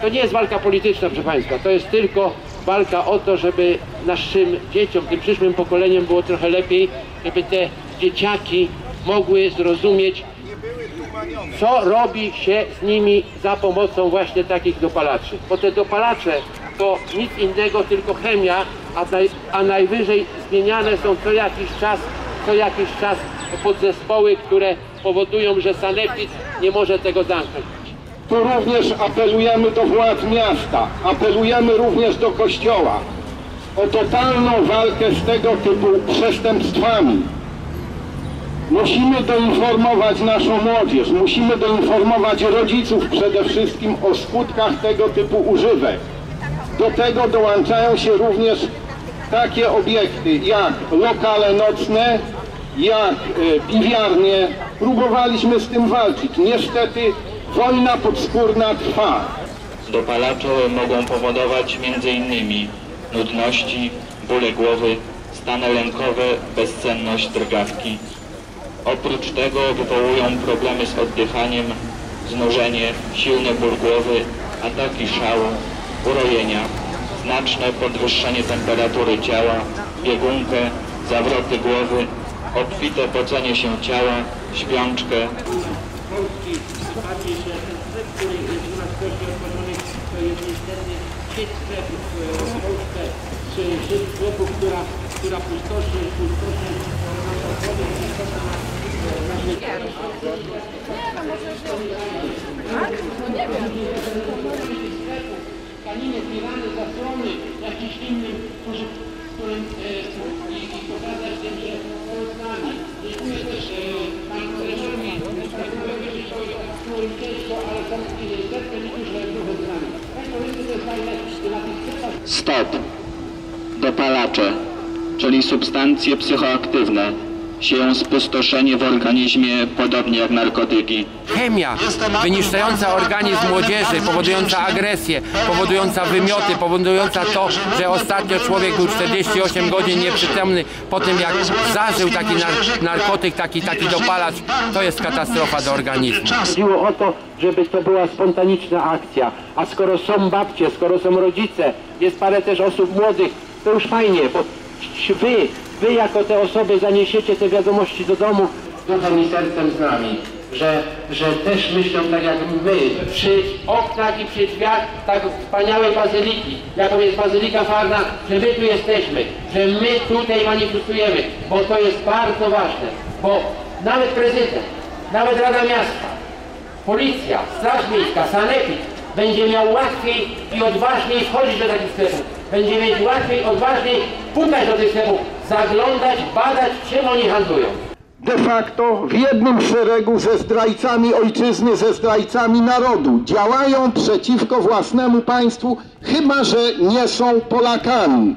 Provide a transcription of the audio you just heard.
To nie jest walka polityczna, proszę Państwa, to jest tylko walka o to, żeby naszym dzieciom, tym przyszłym pokoleniem było trochę lepiej, żeby te dzieciaki mogły zrozumieć, co robi się z nimi za pomocą właśnie takich dopalaczy. Bo te dopalacze to nic innego, tylko chemia, a, naj, a najwyżej zmieniane są co jakiś czas, co jakiś czas podzespoły, które powodują, że sanepid nie może tego zamknąć. Tu również apelujemy do władz miasta, apelujemy również do kościoła o totalną walkę z tego typu przestępstwami. Musimy doinformować naszą młodzież, musimy doinformować rodziców przede wszystkim o skutkach tego typu używek. Do tego dołączają się również takie obiekty jak lokale nocne, jak e, piwiarnie. Próbowaliśmy z tym walczyć. Niestety wojna podskórna trwa. Dopalacze mogą powodować m.in. nudności, bóle głowy, stany lękowe, bezsenność drgawki. Oprócz tego wywołują problemy z oddychaniem, znużenie, silny ból głowy, ataki szału, urojenia, znaczne podwyższenie temperatury ciała, biegunkę, zawroty głowy, obfite pocenie się ciała, śpiączkę, Bardziej się ten sklep, który jest u nas w kości otworzonych, to jest niestety sieć sklepów w Polsce, czy sieć sklepów, która, która pustoszy, pustoszy nasze odchody, pustoszy nasze tkaniny, pirany, Stop. Dopalacze, czyli substancje psychoaktywne, sieją spustoszenie w organizmie podobnie jak narkotyki. Chemia wyniszczająca organizm młodzieży, powodująca agresję, powodująca wymioty, powodująca to, że ostatnio człowiek był 48 godzin nieprzytomny po tym, jak zażył taki nar narkotyk, taki, taki dopalacz, to jest katastrofa do organizmu. Chodziło o to, żeby to była spontaniczna akcja, a skoro są babcie, skoro są rodzice, jest parę też osób młodych, to już fajnie, bo wy, wy jako te osoby zaniesiecie te wiadomości do domu duchem i sercem z nami, że, że też myślą tak jak my, przy oknach i przy drzwiach tak wspaniałej bazyliki, jaką jest Bazylika Farna, że my tu jesteśmy, że my tutaj manifestujemy, bo to jest bardzo ważne, bo nawet prezydent, nawet Rada Miasta, Policja, Straż Miejska, Sanepid będzie miał łatwiej i odważniej wchodzić do takich sklepów. Będzie mieć łatwiej, odważniej pukać do tych sklepów, zaglądać, badać, czym oni handlują. De facto w jednym szeregu ze zdrajcami ojczyzny, ze zdrajcami narodu. Działają przeciwko własnemu państwu, chyba że nie są Polakami.